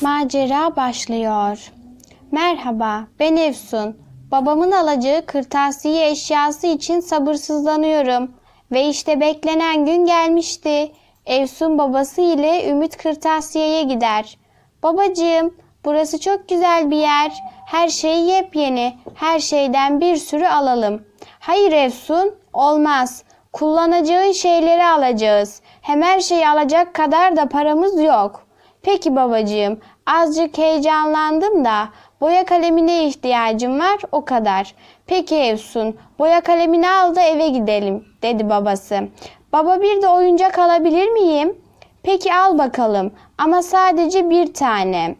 macera başlıyor. Merhaba, ben Efsun. Babamın alacağı kırtasiye eşyası için sabırsızlanıyorum. Ve işte beklenen gün gelmişti. Efsun babası ile Ümit kırtasiyeye gider. Babacığım, burası çok güzel bir yer. Her şey yepyeni. Her şeyden bir sürü alalım. Hayır Efsun, olmaz. Kullanacağın şeyleri alacağız. Hem her şeyi alacak kadar da paramız yok. Peki babacığım, azıcık heyecanlandım da boya kalemine ihtiyacım var o kadar. Peki Efsun, boya kalemini al da eve gidelim dedi babası. Baba bir de oyuncak alabilir miyim? Peki al bakalım ama sadece bir tane.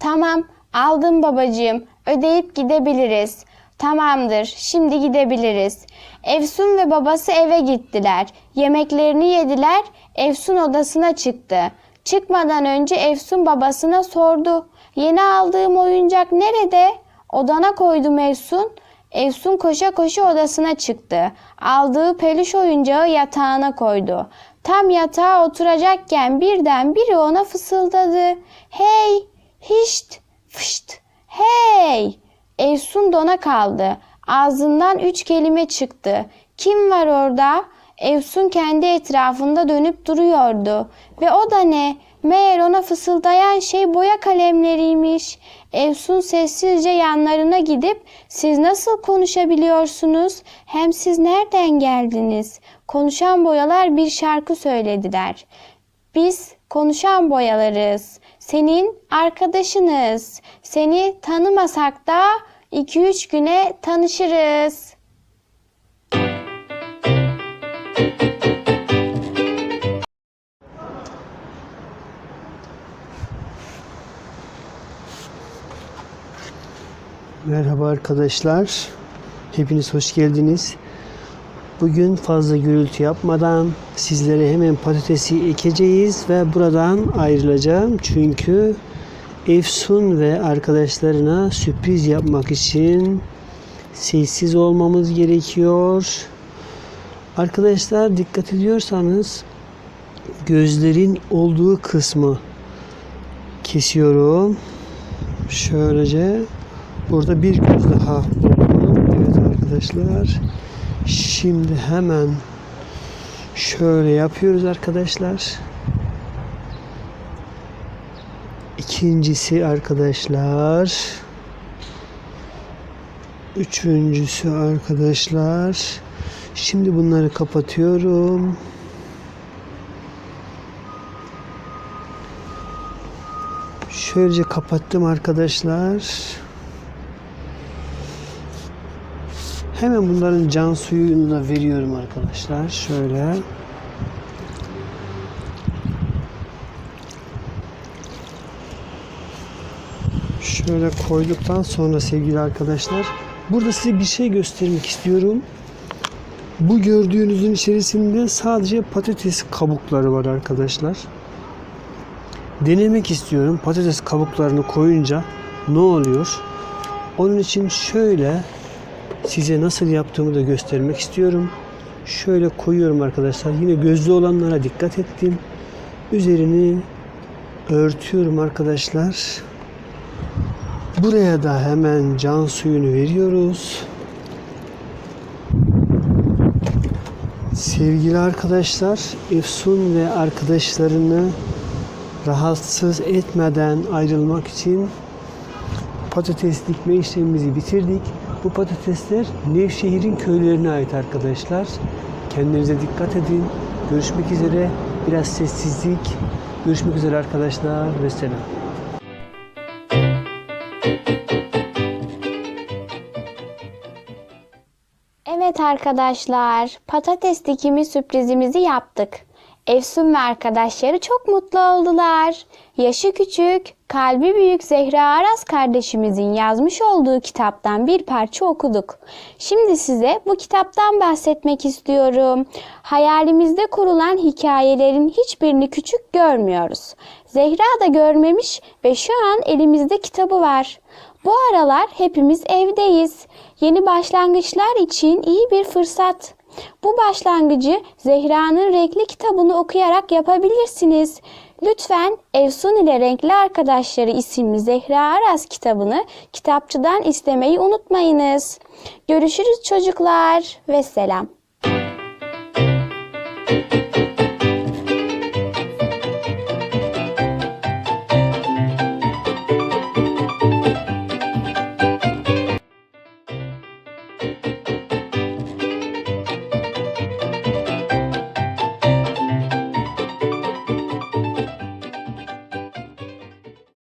Tamam, aldım babacığım. Ödeyip gidebiliriz. Tamamdır, şimdi gidebiliriz. Efsun ve babası eve gittiler. Yemeklerini yediler. Efsun odasına çıktı. Çıkmadan önce Efsun babasına sordu. Yeni aldığım oyuncak nerede? Odana koydum Efsun. Efsun koşa koşa odasına çıktı. Aldığı peluş oyuncağı yatağına koydu. Tam yatağa oturacakken birden biri ona fısıldadı. Hey, hişt, fışt, hey. Efsun dona kaldı. Ağzından üç kelime çıktı. Kim var orada? Efsun kendi etrafında dönüp duruyordu. Ve o da ne? Meğer ona fısıldayan şey boya kalemleriymiş. Efsun sessizce yanlarına gidip siz nasıl konuşabiliyorsunuz? Hem siz nereden geldiniz? Konuşan boyalar bir şarkı söylediler. Biz konuşan boyalarız. Senin arkadaşınız. Seni tanımasak da 2-3 güne tanışırız. Merhaba arkadaşlar. Hepiniz hoş geldiniz. Bugün fazla gürültü yapmadan sizlere hemen patatesi ekeceğiz ve buradan ayrılacağım. Çünkü Efsun ve arkadaşlarına sürpriz yapmak için sessiz olmamız gerekiyor. Arkadaşlar dikkat ediyorsanız gözlerin olduğu kısmı kesiyorum. Şöylece Burada bir göz daha oldu. Evet arkadaşlar. Şimdi hemen şöyle yapıyoruz arkadaşlar. İkincisi arkadaşlar. Üçüncüsü arkadaşlar. Şimdi bunları kapatıyorum. Şöylece kapattım arkadaşlar. Hemen bunların can suyunu da veriyorum arkadaşlar. Şöyle. Şöyle koyduktan sonra sevgili arkadaşlar. Burada size bir şey göstermek istiyorum. Bu gördüğünüzün içerisinde sadece patates kabukları var arkadaşlar. Denemek istiyorum. Patates kabuklarını koyunca ne oluyor? Onun için şöyle size nasıl yaptığımı da göstermek istiyorum. Şöyle koyuyorum arkadaşlar. Yine gözlü olanlara dikkat ettim. Üzerini örtüyorum arkadaşlar. Buraya da hemen can suyunu veriyoruz. Sevgili arkadaşlar, Efsun ve arkadaşlarını rahatsız etmeden ayrılmak için patates dikme işlemimizi bitirdik. Bu patatesler Nevşehir'in köylerine ait arkadaşlar. Kendinize dikkat edin. Görüşmek üzere. Biraz sessizlik. Görüşmek üzere arkadaşlar. Ve selam. Evet arkadaşlar, patates dikimi sürprizimizi yaptık. Efsun ve arkadaşları çok mutlu oldular. Yaşı küçük, kalbi büyük Zehra Aras kardeşimizin yazmış olduğu kitaptan bir parça okuduk. Şimdi size bu kitaptan bahsetmek istiyorum. Hayalimizde kurulan hikayelerin hiçbirini küçük görmüyoruz. Zehra da görmemiş ve şu an elimizde kitabı var. Bu aralar hepimiz evdeyiz. Yeni başlangıçlar için iyi bir fırsat. Bu başlangıcı Zehra'nın renkli kitabını okuyarak yapabilirsiniz. Lütfen Efsun ile Renkli Arkadaşları isimli Zehra Aras kitabını kitapçıdan istemeyi unutmayınız. Görüşürüz çocuklar ve selam.